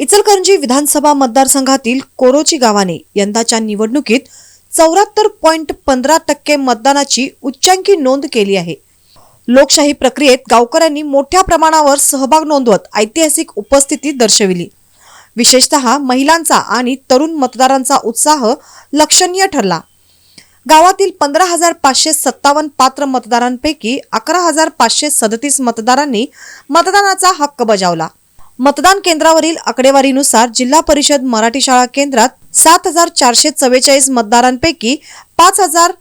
इचलकरंजी विधानसभा मतदारसंघातील कोरोची गावाने यंदाच्या निवडणुकीत चौऱ्याहत्तर पॉईंट पंधरा टक्के मतदानाची उच्चांकी नोंद केली आहे. लोकशाही प्रक्रियेत गावकऱ्यांनी मोठ्या प्रमाणावर सहभाग नोंदवत ऐतिहासिक उपस्थिती दर्शविली. विशेषतः महिलांचा आणि तरुण मतदारांचा उत्साह लक्षणीय ठरला. गावातील पंधरा हजार पाचशे सत्तावन्न पात्र मतदारांपैकी अकरा हजार पाचशे सदतीस मतदारांनी मतदानाचा हक्क बजावला. मतदान केंद्रावरील आकडेवारीनुसार जिल्हा परिषद मराठी शाळा केंद्रात सात हजार चारशे चव्वेचाळीस मतदारांपैकी पाच हजार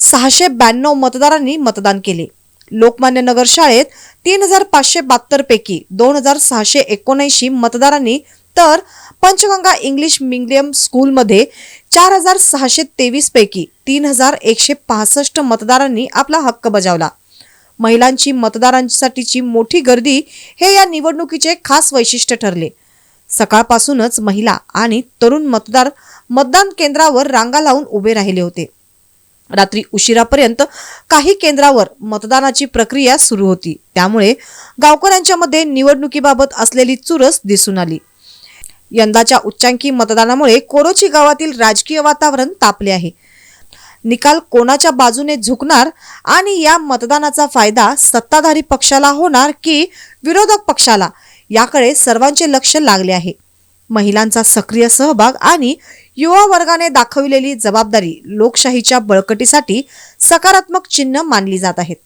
सहाशे ब्याण्णव मतदारांनी मतदान केले. लोकमान्य नगर शाळेत तीन हजार पाचशे बहात्तर पैकी दोन हजार सहाशे एकोणऐंशी मतदारांनी तर पंचगंगा इंग्लिश मिडियम स्कूलमध्ये चार हजार सहाशे तेवीस पैकी तीन हजार एकशे पासष्ट मतदारांनी आपला हक्क बजावला. महिलांची मतदारांसाठीची मोठी गर्दी हे या निवडणुकीचे खास वैशिष्ट्य ठरले. सकाळपासूनच महिला आणि तरुण मतदार मतदान केंद्रावर रांगा लावून उभे राहिले होते. रात्री उशिरापर्यंत काही केंद्रावर मतदानाची प्रक्रिया सुरू होती. त्यामुळे गावकऱ्यांच्या मध्ये निवडणुकीबाबत असलेली चुरस दिसून आली. यंदाच्या उच्चांकी मतदानामुळे कोरोची गावातील राजकीय वातावरण तापले आहे. निकाल कोणाच्या बाजूने झुकणार आणि या मतदानाचा फायदा सत्ताधारी पक्षाला होणार की विरोधक पक्षाला? याकडे सर्वांचे लक्ष लागले आहे. महिलांचा सक्रिय सहभाग आणि युवा वर्गाने दाखविलेली जबाबदारी लोकशाहीच्या बळकटीसाठी सकारात्मक चिन्ह मानली जात आहेत.